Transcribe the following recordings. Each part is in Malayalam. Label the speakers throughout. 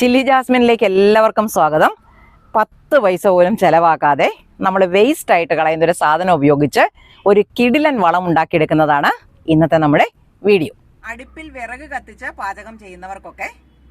Speaker 1: ചില്ലി ജാസ്മിനിലേക്ക് എല്ലാവർക്കും സ്വാഗതം. പത്ത് പൈസ പോലും ചിലവാക്കാതെ നമ്മൾ വേസ്റ്റ് ആയിട്ട് കളയുന്ന ഒരു സാധനം ഉപയോഗിച്ച് ഒരു കിടിലൻ വളം ഉണ്ടാക്കിയെടുക്കുന്നതാണ് ഇന്നത്തെ നമ്മുടെ വീഡിയോ. അടുപ്പിൽ വിറക് കത്തിച്ച് പാചകം ചെയ്യുന്നവർക്കൊക്കെ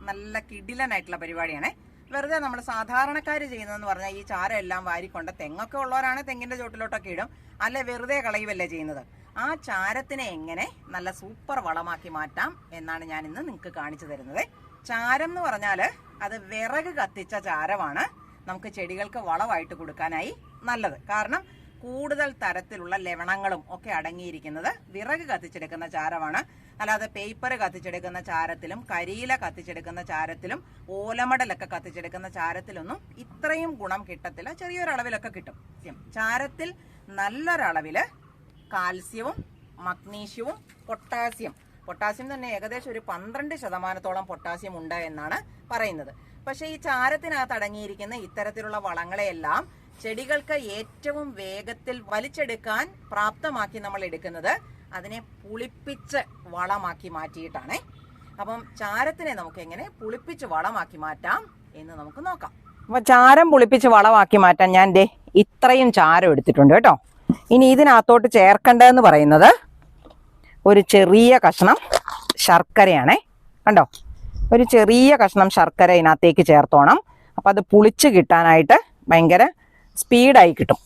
Speaker 1: നല്ല കിടിലനായിട്ടുള്ള പരിപാടിയാണ്. വെറുതെ നമ്മൾ സാധാരണക്കാർ ചെയ്യുന്നതെന്ന് പറഞ്ഞാൽ ഈ ചാരം എല്ലാം വാരിക്കൊണ്ട് തെങ്ങൊക്കെ ഉള്ളവരാണ് തെങ്ങിന്റെ ചോട്ടിലോട്ടൊക്കെ ഇടും. അല്ലെ വെറുതെ കളയുമല്ലേ ചെയ്യുന്നത്? ആ ചാരത്തിനെ എങ്ങനെ നല്ല സൂപ്പർ വളമാക്കി മാറ്റാം എന്നാണ് ഞാൻ ഇന്ന് നിങ്ങൾക്ക് കാണിച്ചു തരുന്നത്. ചാരം എന്ന് പറഞ്ഞാൽ അത് വിറക് കത്തിച്ച ചാരമാണ്. നമുക്ക് ചെടികൾക്ക് വളമായിട്ട് കൊടുക്കാനായി നല്ലത്. കാരണം കൂടുതൽ തരത്തിലുള്ള ലവണങ്ങളും ഒക്കെ അടങ്ങിയിരിക്കുന്നത് വിറക് കത്തിച്ചെടുക്കുന്ന ചാരമാണ്. അല്ലാതെ പേപ്പർ കത്തിച്ചെടുക്കുന്ന ചാരത്തിലും കരിയില കത്തിച്ചെടുക്കുന്ന ചാരത്തിലും ഓലമടലൊക്കെ കത്തിച്ചെടുക്കുന്ന ചാരത്തിലൊന്നും ഇത്രയും ഗുണം കിട്ടത്തില്ല. ചെറിയൊരളവിലൊക്കെ കിട്ടും. ചാരത്തിൽ നല്ലൊരളവിൽ കാൽസ്യവും മഗ്നീഷ്യവും പൊട്ടാസ്യം പൊട്ടാസ്യം തന്നെ ഏകദേശം ഒരു പന്ത്രണ്ട് ശതമാനത്തോളം പൊട്ടാസ്യം ഉണ്ട് എന്നാണ് പറയുന്നത്. പക്ഷേ ഈ ചാരത്തിനകത്ത് അടങ്ങിയിരിക്കുന്ന ഇത്തരത്തിലുള്ള വളങ്ങളെയെല്ലാം ചെടികൾക്ക് ഏറ്റവും വേഗത്തിൽ വലിച്ചെടുക്കാൻ പ്രാപ്തമാക്കി നമ്മൾ എടുക്കുന്നത് അതിനെ പുളിപ്പിച്ച് വളമാക്കി മാറ്റിയിട്ടാണ്. അപ്പം ചാരത്തിനെ നമുക്ക് എങ്ങനെ പുളിപ്പിച്ച് വളമാക്കി മാറ്റാം എന്ന് നമുക്ക് നോക്കാം. അപ്പൊ ചാരം പുളിപ്പിച്ച് വളമാക്കി മാറ്റാൻ ഞാൻ ദേ ഇത്രയും ചാരം എടുത്തിട്ടുണ്ട് കേട്ടോ. ഇനി ഇതിനകത്തോട്ട് ചേർക്കേണ്ടതെന്ന് പറയുന്നത് ഒരു ചെറിയ കഷ്ണം ശർക്കരയാണേ. കണ്ടോ? ഒരു ചെറിയ കഷ്ണം ശർക്കര ഇതിനകത്തേക്ക് ചേർത്തോണം. അപ്പം അത് പുളിച്ച് കിട്ടാനായിട്ട് ഭയങ്കര സ്പീഡായി കിട്ടും.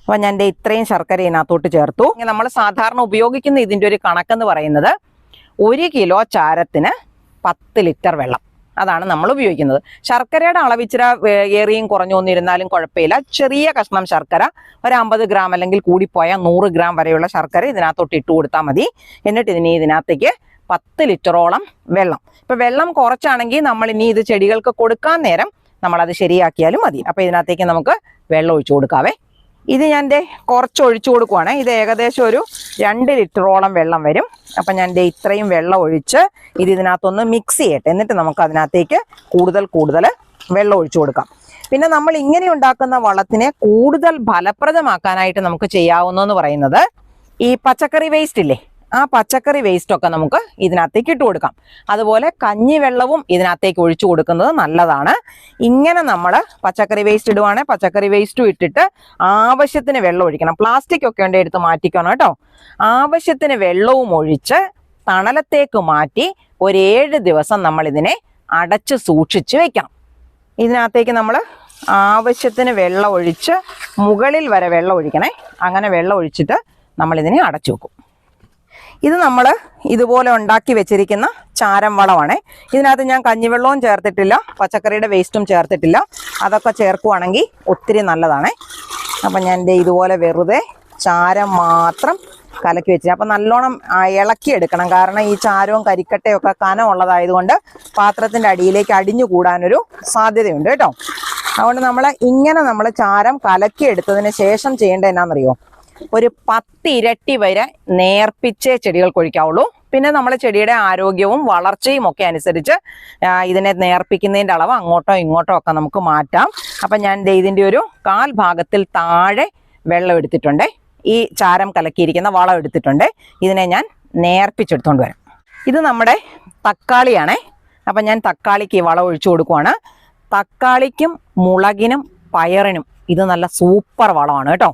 Speaker 1: അപ്പം ഞാൻ ഇത്രയും ശർക്കര ഇതിനകത്തോട്ട് ചേർത്തു. നമ്മൾ സാധാരണ ഉപയോഗിക്കുന്ന ഇതിന്റെ ഒരു കണക്കെന്ന് പറയുന്നത് ഒരു കിലോ ചാരത്തിന് പത്ത് ലിറ്റർ വെള്ളം. അതാണ് നമ്മൾ ഉപയോഗിക്കുന്നത്. ശർക്കരയുടെ അളവിച്ചിര ഏറിയും കുറഞ്ഞു വന്നിരുന്നാലും കുഴപ്പമില്ല. ചെറിയ കഷ്ണം ശർക്കര ഒരു അമ്പത് ഗ്രാം അല്ലെങ്കിൽ കൂടിപ്പോയാൽ നൂറ് ഗ്രാം വരെയുള്ള ശർക്കര ഇതിനകത്തോട്ട് ഇട്ട് കൊടുത്താൽ മതി. എന്നിട്ട് ഇതിനെ ഇതിനകത്തേക്ക് പത്ത് ലിറ്ററോളം വെള്ളം. ഇപ്പൊ വെള്ളം കുറച്ചാണെങ്കിൽ നമ്മൾ ഇനി ഇത് ചെടികൾക്ക് കൊടുക്കാൻ നേരം നമ്മൾ അത് ശരിയാക്കിയാലും മതി. അപ്പൊ ഇതിനകത്തേക്ക് നമുക്ക് വെള്ളം ഒഴിച്ചു കൊടുക്കാവേ. ഇത് ഞാൻ ദേ കുറച്ച് ഒഴിച്ചു കൊടുക്കുവാണ്. ഇത് ഏകദേശം ഒരു രണ്ട് ലിറ്ററോളം വെള്ളം വരും. അപ്പം ഞാൻ ദേ ഇത്രയും വെള്ളം ഒഴിച്ച് ഇത് ഇതിനകത്തൊന്ന് മിക്സ് ചെയ്യട്ടെ. എന്നിട്ട് നമുക്ക് അതിനകത്തേക്ക് കൂടുതൽ കൂടുതൽ വെള്ളം ഒഴിച്ചു കൊടുക്കാം. പിന്നെ നമ്മൾ ഇങ്ങനെ ഉണ്ടാക്കുന്ന വളത്തിനെ കൂടുതൽ ഫലപ്രദമാക്കാനായിട്ട് നമുക്ക് ചെയ്യാവുന്നതെന്ന് പറയുന്നത് ഈ പച്ചക്കറി വേസ്റ്റ് ഇല്ലേ? ആ പച്ചക്കറി വേസ്റ്റ് ഒക്കെ നമുക്ക് ഇതിനകത്തേക്ക് ഇട്ട് കൊടുക്കാം. അതുപോലെ കഞ്ഞിവെള്ളവും ഇതിനകത്തേക്ക് ഒഴിച്ചു കൊടുക്കുന്നത് നല്ലതാണ്. ഇങ്ങനെ നമ്മൾ പച്ചക്കറി വേസ്റ്റ് ഇടുവാണെങ്കിൽ പച്ചക്കറി വേസ്റ്റും ഇട്ടിട്ട് ആവശ്യത്തിന് വെള്ളം ഒഴിക്കണം. പ്ലാസ്റ്റിക് ഒക്കെ ഉണ്ട് എടുത്ത് മാറ്റിക്കണം കേട്ടോ. ആവശ്യത്തിന് വെള്ളവും ഒഴിച്ച് തണലത്തേക്ക് മാറ്റി ഒരു ഏഴ് ദിവസം നമ്മൾ ഇതിനെ അടച്ച് സൂക്ഷിച്ച് വെക്കണം ഇതിനകത്തേക്ക് നമ്മൾ ആവശ്യത്തിന് വെള്ളം ഒഴിച്ച് മുകളിൽ വരെ വെള്ളം ഒഴിക്കണേ. അങ്ങനെ വെള്ളം ഒഴിച്ചിട്ട് നമ്മളിതിനെ അടച്ചു വെക്കും. ഇത് നമ്മൾ ഇതുപോലെ ഉണ്ടാക്കി വെച്ചിരിക്കുന്ന ചാരം വളമാണ് ഇതിനകത്ത് ഞാൻ കഞ്ഞിവെള്ളവും ചേർത്തിട്ടില്ല പച്ചക്കറിയുടെ വേസ്റ്റും ചേർത്തിട്ടില്ല. അതൊക്കെ ചേർക്കുവാണെങ്കിൽ ഒത്തിരി നല്ലതാണ്. അപ്പം ഞാൻ എന്റെ ഇതുപോലെ വെറുതെ ചാരം മാത്രം കലക്കി വെച്ചിട്ട് അപ്പം നല്ലോണം ഇളക്കി എടുക്കണം. കാരണം ഈ ചാരവും കരിക്കട്ടയും ഒക്കെ കനമുള്ളതായതുകൊണ്ട് പാത്രത്തിന്റെ അടിയിലേക്ക് അടിഞ്ഞു കൂടാനൊരു സാധ്യതയുണ്ട് കേട്ടോ. അതുകൊണ്ട് നമ്മൾ ഇങ്ങനെ നമ്മൾ ചാരം കലക്കി എടുത്തതിന് ശേഷം ചെയ്യേണ്ടത് എന്നാണെന്നറിയോ ഒരു പത്ത് ഇരട്ടി വരെ നേർപ്പിച്ചേ ചെടികൾ കൊഴിക്കാവുള്ളൂ. പിന്നെ നമ്മൾ ചെടിയുടെ ആരോഗ്യവും വളർച്ചയും ഒക്കെ അനുസരിച്ച് ഇതിനെ നേർപ്പിക്കുന്നതിന്റെ അളവ് അങ്ങോട്ടോ ഇങ്ങോട്ടോ ഒക്കെ നമുക്ക് മാറ്റാം. അപ്പം ഞാൻ ഇതിന്റെ ഒരു കാൽ ഭാഗത്തിൽ താഴെ വെള്ളം എടുത്തിട്ടുണ്ട്. ഈ ചാരം കലക്കിയിരിക്കുന്ന വളം എടുത്തിട്ടുണ്ട്. ഇതിനെ ഞാൻ നേർപ്പിച്ചെടുത്തുകൊണ്ട് വരാം. ഇത് നമ്മുടെ തക്കാളിയാണേ. അപ്പം ഞാൻ തക്കാളിക്ക് ഈ വളം ഒഴിച്ചു കൊടുക്കുവാണ്. തക്കാളിക്കും മുളകിനും പയറിനും ഇത് നല്ല സൂപ്പർ വളമാണ് കേട്ടോ.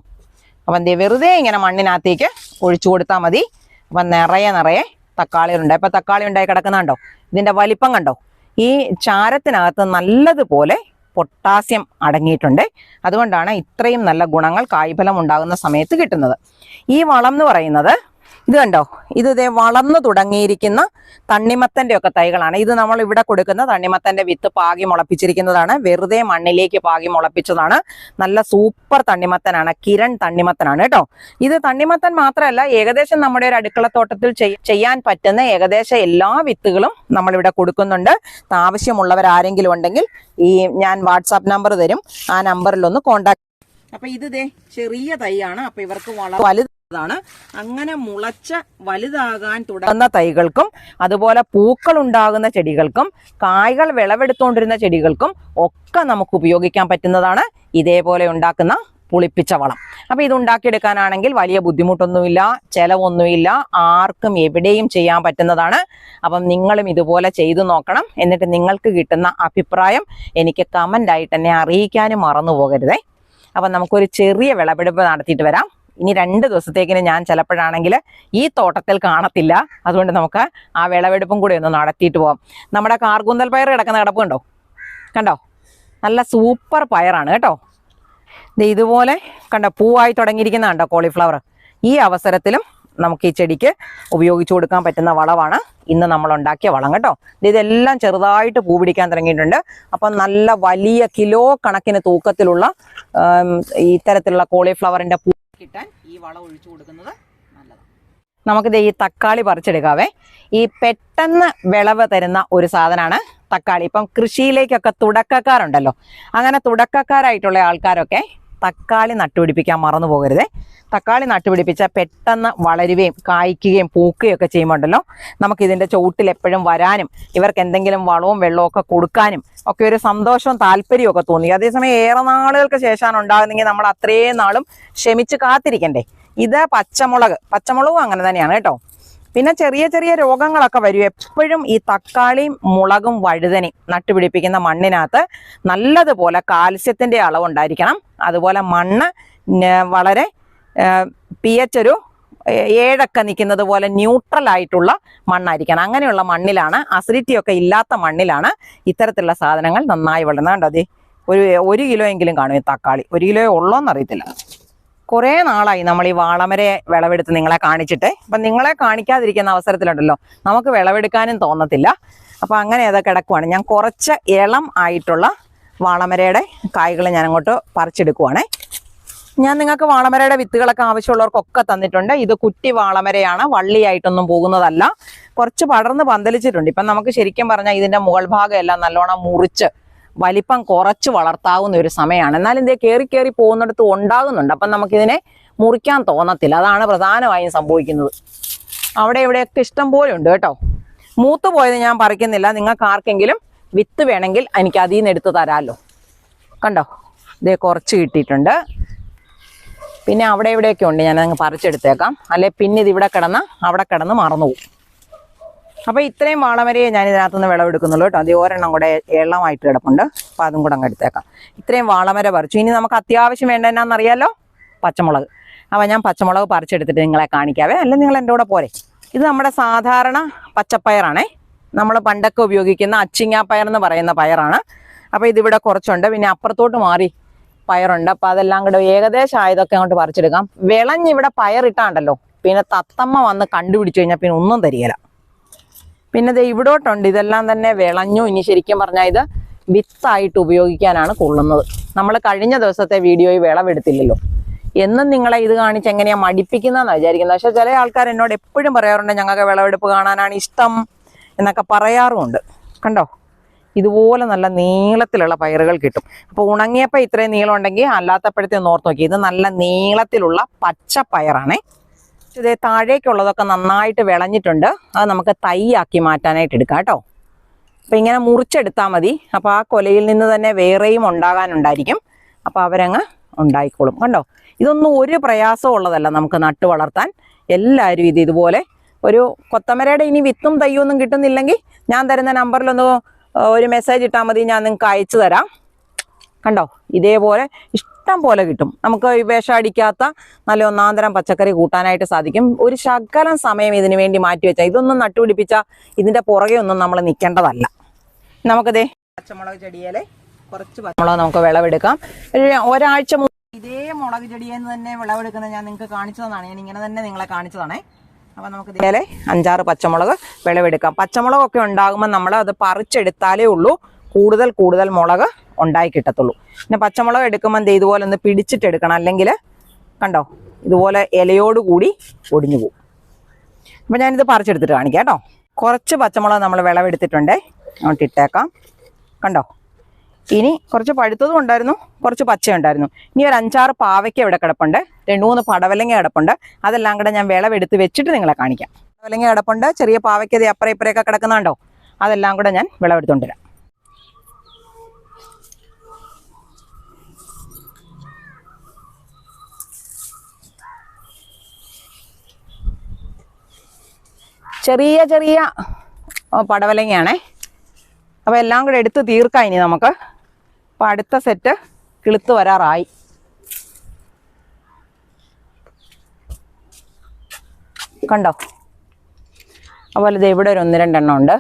Speaker 1: അപ്പം എന്ത് വെറുതെ ഇങ്ങനെ മണ്ണിനകത്തേക്ക് ഒഴിച്ചു കൊടുത്താൽ മതി. അപ്പം നിറയെ നിറയെ തക്കാളികളുണ്ട്. അപ്പം തക്കാളി ഉണ്ടായി കിടക്കുന്നുണ്ടോ ഇതിന്റെ വലിപ്പം കണ്ടോ? ഈ ചാരത്തിനകത്ത് നല്ലതുപോലെ പൊട്ടാസ്യം അടങ്ങിയിട്ടുണ്ട്. അതുകൊണ്ടാണ് ഇത്രയും നല്ല ഗുണങ്ങൾ കായ്ഫലം ഉണ്ടാകുന്ന സമയത്ത് കിട്ടുന്നത്. ഈ വളം എന്ന് പറയുന്നത് ഇത് കണ്ടോ? ഇത് ഇതേ വളർന്നു തുടങ്ങിയിരിക്കുന്ന തണ്ണിമത്തന്റെ ഒക്കെ തൈകളാണ്. ഇത് നമ്മൾ ഇവിടെ കൊടുക്കുന്ന തണ്ണിമത്തന്റെ വിത്ത് പാകി മുളപ്പിച്ചിരിക്കുന്നതാണ്. വെറുതെ മണ്ണിലേക്ക് പാകി മുളപ്പിച്ചതാണ്. നല്ല സൂപ്പർ തണ്ണിമത്തനാണ്. കിരൺ തണ്ണിമത്തനാണ് കേട്ടോ. ഇത് തണ്ണിമത്തൻ മാത്രമല്ല ഏകദേശം നമ്മുടെ ഒരു അടുക്കളത്തോട്ടത്തിൽ ചെയ്യാൻ പറ്റുന്ന ഏകദേശം എല്ലാ വിത്തുകളും നമ്മളിവിടെ കൊടുക്കുന്നുണ്ട്. ആവശ്യമുള്ളവർ ആരെങ്കിലും ഉണ്ടെങ്കിൽ ഈ ഞാൻ വാട്സാപ്പ് നമ്പർ തരും. ആ നമ്പറിൽ ഒന്ന് കോണ്ടാക്ട് അപ്പൊ ഇത് ദേ ചെറിയ തൈയാണ്. അപ്പൊ ഇവർക്ക് വള വലുതാണ് അങ്ങനെ മുളച്ച വലുതാകാൻ തുടങ്ങുന്ന തൈകൾക്കും അതുപോലെ പൂക്കൾ ഉണ്ടാകുന്ന ചെടികൾക്കും കായ്കൾ വിളവെടുത്തുകൊണ്ടിരുന്ന ചെടികൾക്കും ഒക്കെ നമുക്ക് ഉപയോഗിക്കാൻ പറ്റുന്നതാണ് ഇതേപോലെ ഉണ്ടാക്കുന്ന പുളിപ്പിച്ച വളം. അപ്പോൾ ഇത് ഉണ്ടാക്കിയെടുക്കാനാണെങ്കിൽ വലിയ ബുദ്ധിമുട്ടൊന്നുമില്ല ചെലവൊന്നുമില്ല ആർക്കും എവിടെയും ചെയ്യാൻ പറ്റുന്നതാണ്. അപ്പം നിങ്ങളും ഇതുപോലെ ചെയ്തു നോക്കണം. എന്നിട്ട് നിങ്ങൾക്ക് കിട്ടുന്ന അഭിപ്രായം എനിക്ക് കമന്റായിട്ട് എന്നെ അറിയിക്കാനും മറന്നു പോകരുതേ അപ്പം നമുക്കൊരു ചെറിയ വിളവെടുപ്പ് നടത്തിയിട്ട് വരാം. ഇനി രണ്ട് ദിവസത്തേക്കിന് ഞാൻ ചിലപ്പോഴാണെങ്കിൽ ഈ തോട്ടത്തിൽ കാണത്തില്ല. അതുകൊണ്ട് നമുക്ക് ആ വിളവെടുപ്പും കൂടി ഒന്ന് നടത്തിയിട്ട് പോകാം നമ്മുടെ കാർകൂന്തൽ പയർ കിടക്കുന്ന കിടപ്പ് കണ്ടോ? കണ്ടോ നല്ല സൂപ്പർ പയറാണ് കേട്ടോ. ഇതുപോലെ കണ്ടോ പൂവായി തുടങ്ങിയിരിക്കുന്ന കണ്ടോ കോളിഫ്ലവർ? ഈ അവസരത്തിലും നമുക്ക് ഈ ചെടിക്ക് ഉപയോഗിച്ചു കൊടുക്കാൻ പറ്റുന്ന വളമാണ് ഇന്ന് നമ്മൾ ഉണ്ടാക്കിയ വളം കേട്ടോ. ഇതെല്ലാം ചെറുതായിട്ട് പൂ പിടിക്കാൻ തുടങ്ങിയിട്ടുണ്ട്. അപ്പം നല്ല വലിയ കിലോ കണക്കിന് തൂക്കത്തിലുള്ള ഇത്തരത്തിലുള്ള കോളിഫ്ലവറിന്റെ പൂ കിട്ടാൻ ഈ വളം ഒഴിച്ചു കൊടുക്കുന്നത് നല്ലതാണ്. നമുക്കിത് ഈ തക്കാളി പറിച്ചെടുക്കാവേ. ഈ പെട്ടെന്ന് വിളവ് തരുന്ന ഒരു സാധനമാണ് തക്കാളി. ഇപ്പം കൃഷിയിലേക്കൊക്കെ തുടക്കക്കാരുണ്ടല്ലോ. അങ്ങനെ തുടക്കക്കാരായിട്ടുള്ള ആൾക്കാരൊക്കെ തക്കാളി നട്ടുപിടിപ്പിക്കാൻ മറന്നു പോകരുതേ. തക്കാളി നട്ടുപിടിപ്പിച്ചാൽ പെട്ടെന്ന് വളരുകയും കായ്ക്കുകയും പൂക്കുകയും ഒക്കെ ചെയ്യുമ്പോണ്ടല്ലോ. നമുക്കിതിന്റെ ചുവട്ടിൽ എപ്പോഴും വരാനും ഇവർക്ക് എന്തെങ്കിലും വളവും വെള്ളവും ഒക്കെ കൊടുക്കാനും ഒക്കെ ഒരു സന്തോഷവും താല്പര്യവും ഒക്കെ തോന്നി. അതേസമയം ഏറെ നാളുകൾക്ക് ശേഷമാണ് ഉണ്ടാകുന്നെങ്കിൽ നമ്മൾ അത്രയും നാളും ക്ഷമിച്ച് കാത്തിരിക്കണ്ടേ. ഇത് പച്ചമുളക് പച്ചമുളകും അങ്ങനെ തന്നെയാണ് കേട്ടോ. പിന്നെ ചെറിയ ചെറിയ രോഗങ്ങളൊക്കെ വരും. എപ്പോഴും ഈ തക്കാളിയും മുളകും വഴുതനയും നട്ടുപിടിപ്പിക്കുന്ന മണ്ണിനകത്ത് നല്ലതുപോലെ കാൽസ്യത്തിന്റെ അളവുണ്ടായിരിക്കണം. അതുപോലെ മണ്ണ് വളരെ പി എച്ച് ഒരു ഏഴൊക്കെ നിൽക്കുന്നത് പോലെ ന്യൂട്രൽ ആയിട്ടുള്ള മണ്ണായിരിക്കണം. അങ്ങനെയുള്ള മണ്ണിലാണ് അസിഡിറ്റി ഒക്കെ ഇല്ലാത്ത മണ്ണിലാണ് ഇത്തരത്തിലുള്ള സാധനങ്ങൾ നന്നായി വളരുന്നത് കണ്ടോ ഒരു ഒരു കിലോ എങ്കിലും കാണും ഈ തക്കാളി. ഒരു കിലോ ഉള്ളോന്ന് അറിയത്തില്ല. കുറേ നാളായി നമ്മൾ ഈ വാളമരെ വിളവെടുത്ത് നിങ്ങളെ കാണിച്ചിട്ട്. അപ്പം നിങ്ങളെ കാണിക്കാതിരിക്കുന്ന അവസരത്തിലുണ്ടല്ലോ. നമുക്ക് വിളവെടുക്കാനും തോന്നത്തില്ല. അപ്പം അങ്ങനെ അത് കിടക്കുവാണ്. ഞാൻ കുറച്ച് ഇളം ആയിട്ടുള്ള വാളമരയുടെ കായ്കൾ ഞാൻ അങ്ങോട്ട് പറിച്ചെടുക്കുവാണേ. ഞാൻ നിങ്ങൾക്ക് വാളമരയുടെ വിത്തുകളൊക്കെ ആവശ്യമുള്ളവർക്കൊക്കെ തന്നിട്ടുണ്ട്. ഇത് കുറ്റി വാളമരയാണ്. വള്ളിയായിട്ടൊന്നും പോകുന്നതല്ല. കുറച്ച് പടർന്ന് പന്തലിച്ചിട്ടുണ്ട്. ഇപ്പം നമുക്ക് ശരിക്കും പറഞ്ഞാൽ ഇതിന്റെ മുകൾ ഭാഗം എല്ലാം നല്ലോണം മുറിച്ച് വലിപ്പം കുറച്ച് വളർത്താവുന്ന ഒരു സമയമാണ്. എന്നാൽ ഇതേ കയറി കയറി പോകുന്നിടത്ത് ഉണ്ടാകുന്നുണ്ട്. അപ്പം നമുക്കിതിനെ മുറിക്കാൻ തോന്നത്തില്ല. അതാണ് പ്രധാനമായും സംഭവിക്കുന്നത്. അവിടെ ഇവിടെയൊക്കെ ഇഷ്ടം പോലെ ഉണ്ട് കേട്ടോ. മൂത്ത് പോയത് ഞാൻ പറിക്കുന്നില്ല. നിങ്ങൾക്ക് ആർക്കെങ്കിലും വിത്ത് വേണമെങ്കിൽ എനിക്ക് അതിൽ നിന്ന് എടുത്ത് തരാമല്ലോ. കണ്ടോ? ഇതേ കുറച്ച് കിട്ടിയിട്ടുണ്ട്. പിന്നെ അവിടെ ഇവിടെയൊക്കെ ഉണ്ട്. ഞാൻ അങ്ങ് പറിച്ചെടുത്തേക്കാം. അല്ലെ പിന്നെ ഇത് ഇവിടെ കിടന്ന് അവിടെ കിടന്ന് മറന്നു പോകും അപ്പോൾ ഇത്രയും വാളമരയെ ഞാൻ ഇതിനകത്തുനിന്ന് വിളവെടുക്കുന്നുള്ളൂ കേട്ടോ. അത് ഒരെണ്ണം കൂടെ എള്ളമായിട്ട് കിടപ്പുണ്ട്. അപ്പോൾ അതും കൂടെ അങ്ങ് എടുത്തേക്കാം. ഇത്രയും വാളമര പറിച്ചു. ഇനി നമുക്ക് അത്യാവശ്യം വേണ്ട എന്നാണെന്നറിയാലോ പച്ചമുളക്. അപ്പോൾ ഞാൻ പച്ചമുളക് പറിച്ചെടുത്തിട്ട് നിങ്ങളെ കാണിക്കാവേ. അല്ല നിങ്ങൾ എന്റെ കൂടെ പോരെ. ഇത് നമ്മുടെ സാധാരണ പച്ചപ്പയറാണേ. നമ്മൾ പണ്ടൊക്കെ ഉപയോഗിക്കുന്ന അച്ചിങ്ങാപ്പയർ എന്ന് പറയുന്ന പയറാണ്. അപ്പോൾ ഇതിവിടെ കുറച്ചുണ്ട്. പിന്നെ അപ്പുറത്തോട്ട് മാറി പയറുണ്ട്. അപ്പോൾ അതെല്ലാം കൂടെ ഏകദേശം ആയതൊക്കെ അങ്ങോട്ട് പറിച്ചെടുക്കാം. വിളഞ്ഞിവിടെ പയറിട്ടാണ്ടല്ലോ. പിന്നെ തത്തമ്മ വന്ന് കണ്ടുപിടിച്ചു കഴിഞ്ഞാൽ പിന്നെ ഒന്നും തരികയില്ല പിന്നെ ദേ ഇവിടോട്ടുണ്ട്. ഇതെല്ലാം തന്നെ വിളഞ്ഞു. ഇനി ശരിക്കും പറഞ്ഞാൽ ഇത് വിത്തായിട്ട് ഉപയോഗിക്കാനാണ് കൊള്ളുന്നത്. നമ്മൾ കഴിഞ്ഞ ദിവസത്തെ വീഡിയോയിൽ വിളവെടുത്തില്ലല്ലോ. എന്നും നിങ്ങളെ ഇത് കാണിച്ച് എങ്ങനെയാ മടിപ്പിക്കുന്നതെന്നാണ് വിചാരിക്കുന്നത്. പക്ഷെ ചില ആൾക്കാർ എന്നോട് എപ്പോഴും പറയാറുണ്ട് ഞങ്ങൾക്ക് വിളവെടുപ്പ് കാണാനാണ് ഇഷ്ടം എന്നൊക്കെ പറയാറുമുണ്ട്. കണ്ടോ? ഇതുപോലെ നല്ല നീളത്തിലുള്ള പയറുകൾ കിട്ടും. അപ്പോൾ ഉണങ്ങിയപ്പോൾ ഇത്രയും നീളം ഉണ്ടെങ്കിൽ അല്ലാത്തപ്പോഴത്തെ ഒന്ന് ഓർത്ത് നോക്കി. ഇത് നല്ല നീളത്തിലുള്ള പച്ച പയറാണേ. ഇതേ താഴേക്കുള്ളതൊക്കെ നന്നായിട്ട് വിളഞ്ഞിട്ടുണ്ട്. അത് നമുക്ക് തൈയാക്കി മാറ്റാനായിട്ട് എടുക്കാം കേട്ടോ. അപ്പം ഇങ്ങനെ മുറിച്ചെടുത്താൽ മതി. അപ്പോൾ ആ കൊലയിൽ നിന്ന് തന്നെ വേറെയും ഉണ്ടാകാനുണ്ടായിരിക്കും. അപ്പോൾ അവരങ്ങ് ഉണ്ടായിക്കോളും കണ്ടോ? ഇതൊന്നും ഒരു പ്രയാസം ഉള്ളതല്ല നമുക്ക് നട്ട് വളർത്താൻ. എല്ലാവരും ഇത് ഇതുപോലെ ഒരു കൊത്തമരയുടെ ഇനി വിത്തും തയ്യൊന്നും കിട്ടുന്നില്ലെങ്കിൽ ഞാൻ തരുന്ന നമ്പറിലൊന്ന് ഒരു മെസ്സേജ് ഇട്ടാൽ മതി. ഞാൻ നിങ്ങൾക്ക് അയച്ചു തരാം. കണ്ടോ? ഇതേപോലെ ഇഷ്ടം പോലെ കിട്ടും. നമുക്ക് ഈ വിഷം അടിക്കാത്ത നല്ല ഒന്നാന്തരം പച്ചക്കറി കൂട്ടാനായിട്ട് സാധിക്കും. ഒരു ശകലം സമയം ഇതിനു വേണ്ടി മാറ്റി വെച്ചാൽ ഇതൊന്നും നട്ടുപിടിപ്പിച്ചാൽ ഇതിന്റെ പുറകെ ഒന്നും നമ്മൾ നിൽക്കേണ്ടതല്ല. നമുക്കതേ പച്ചമുളക് ചെടിയിലെ കുറച്ച് പച്ചമുളക് നമുക്ക് വിളവെടുക്കാം. ഒരു ഒരാഴ്ച ഇതേ മുളക് ചെടിയിൽ നിന്ന് തന്നെ വിളവെടുക്കുന്നത് ഞാൻ നിങ്ങൾക്ക് കാണിച്ചതാണ്. ഞാൻ ഇങ്ങനെ തന്നെ നിങ്ങളെ കാണിച്ചതാണേ. അപ്പം നമുക്ക് ഇതേലെ അഞ്ചാറ് പച്ചമുളക് വിളവെടുക്കാം. പച്ചമുളകൊക്കെ ഉണ്ടാകുമ്പോൾ നമ്മൾ അത് പറിച്ചെടുത്താലേ ഉള്ളൂ. കൂടുതൽ കൂടുതൽ മുളക് ഉണ്ടായി കിട്ടത്തുള്ളൂ. പിന്നെ പച്ചമുളക് എടുക്കുമ്പോൾ ഇതുപോലെ ഒന്ന് പിടിച്ചിട്ടെടുക്കണം അല്ലെങ്കിൽ കണ്ടോ? ഇതുപോലെ ഇലയോടുകൂടി ഒടിഞ്ഞു പോകും. അപ്പം ഞാനിത് പറിച്ചെടുത്തിട്ട് കാണിക്കാം കേട്ടോ. കുറച്ച് പച്ചമുളക് നമ്മൾ വിളവെടുത്തിട്ടുണ്ടേ. അങ്ങോട്ട് ഇട്ടേക്കാം. കണ്ടോ? ഇനി കുറച്ച് പഴുത്തതും ഉണ്ടായിരുന്നു. കുറച്ച് പച്ച ഉണ്ടായിരുന്നു. ഇനി ഒരു അഞ്ചാറ് പാവയ്ക്ക ഇവിടെ കിടപ്പുണ്ട്. രണ്ട് മൂന്ന് പടവലങ്ങ കിടപ്പുണ്ട്. അതെല്ലാം കൂടെ ഞാൻ വിളവെടുത്ത് വെച്ചിട്ട് നിങ്ങളെ കാണിക്കാം. പടവലങ്ങ കിടപ്പുണ്ട്. ചെറിയ പാവയ്ക്കത് അപ്പുറം ഇപ്പുറയൊക്കെ കിടക്കുന്നുണ്ടോ? അതെല്ലാം കൂടെ ഞാൻ വിളവെടുത്തുകൊണ്ടുവരാം ചെറിയ ചെറിയ പടവലങ്ങയാണേ. അപ്പോൾ എല്ലാം കൂടെ എടുത്ത് തീർക്കാം ഇനി നമുക്ക്. അപ്പോൾ അടുത്ത സെറ്റ് കിളുത്ത് വരാറായി. കണ്ടോ? അതുപോലെ ഇത് ഇവിടെ ഒരു ഒന്ന് രണ്ടെണ്ണം ഉണ്ട്.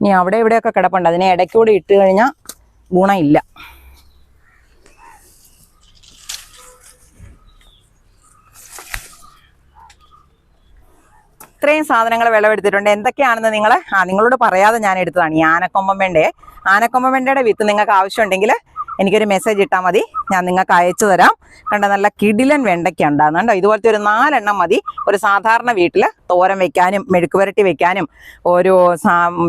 Speaker 1: ഇനി അവിടെ ഇവിടെയൊക്കെ കിടപ്പുണ്ട്. അതിനെ ഇടയ്ക്കൂടെ ഇട്ട് കഴിഞ്ഞാൽ ഗുണമില്ല. ഇത്രയും സാധനങ്ങൾ വിളവെടുത്തിട്ടുണ്ട്. എന്തൊക്കെയാണെന്ന് നിങ്ങൾ ആ നിങ്ങളോട് പറയാതെ ഞാൻ എടുത്തതാണ് ഈ ആനക്കൊമ്പൻ വെണ്ടയുടെ വിത്ത് നിങ്ങൾക്ക് ആവശ്യമുണ്ടെങ്കിൽ എനിക്കൊരു മെസ്സേജ് ഇട്ടാൽ മതി. ഞാൻ നിങ്ങൾക്ക് അയച്ചു തരാം. കണ്ട നല്ല കിടിലൻ വെണ്ടയ്ക്ക ഉണ്ടാകുന്നു കണ്ടോ? ഇതുപോലത്തെ ഒരു നാലെണ്ണം മതി. ഒരു സാധാരണ വീട്ടിൽ തോരൻ വെക്കാനും മെഴുക്ക് പുരട്ടി വെക്കാനും ഒരു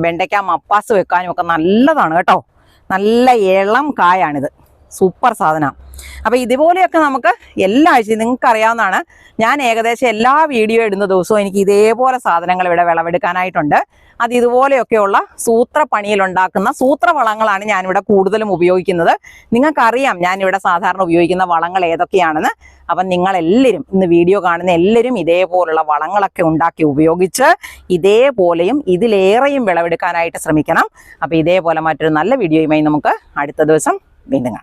Speaker 1: വെണ്ടയ്ക്ക മപ്പാസ് വെക്കാനും ഒക്കെ നല്ലതാണ് കേട്ടോ. നല്ല ഇളം കായാണിത്. സൂപ്പർ സാധനമാണ് അപ്പോൾ ഇതുപോലെയൊക്കെ നമുക്ക് എല്ലാ ആഴ്ചയും നിങ്ങൾക്ക് അറിയാവുന്നതാണ് ഞാൻ ഏകദേശം എല്ലാ വീഡിയോ ഇടുന്ന ദിവസവും എനിക്ക് ഇതേപോലെ സാധനങ്ങൾ ഇവിടെ വിളവെടുക്കാനായിട്ടുണ്ട്. അത് ഇതുപോലെയൊക്കെയുള്ള സൂത്രപ്പണിയിൽ ഉണ്ടാക്കുന്ന സൂത്രവളങ്ങളാണ് ഞാനിവിടെ കൂടുതലും ഉപയോഗിക്കുന്നത്. നിങ്ങൾക്കറിയാം ഞാനിവിടെ സാധാരണ ഉപയോഗിക്കുന്ന വളങ്ങൾ ഏതൊക്കെയാണെന്ന്. അപ്പം നിങ്ങളെല്ലാവരും ഇന്ന് വീഡിയോ കാണുന്ന എല്ലാവരും ഇതേപോലുള്ള വളങ്ങളൊക്കെ ഉണ്ടാക്കി ഉപയോഗിച്ച് ഇതേപോലെയും ഇതിലേറെയും വിളവെടുക്കാനായിട്ട് ശ്രമിക്കണം. അപ്പോൾ ഇതേപോലെ മറ്റൊരു നല്ല വീഡിയോയുമായി നമുക്ക് അടുത്ത ദിവസം വീണ്ടും കാണാം.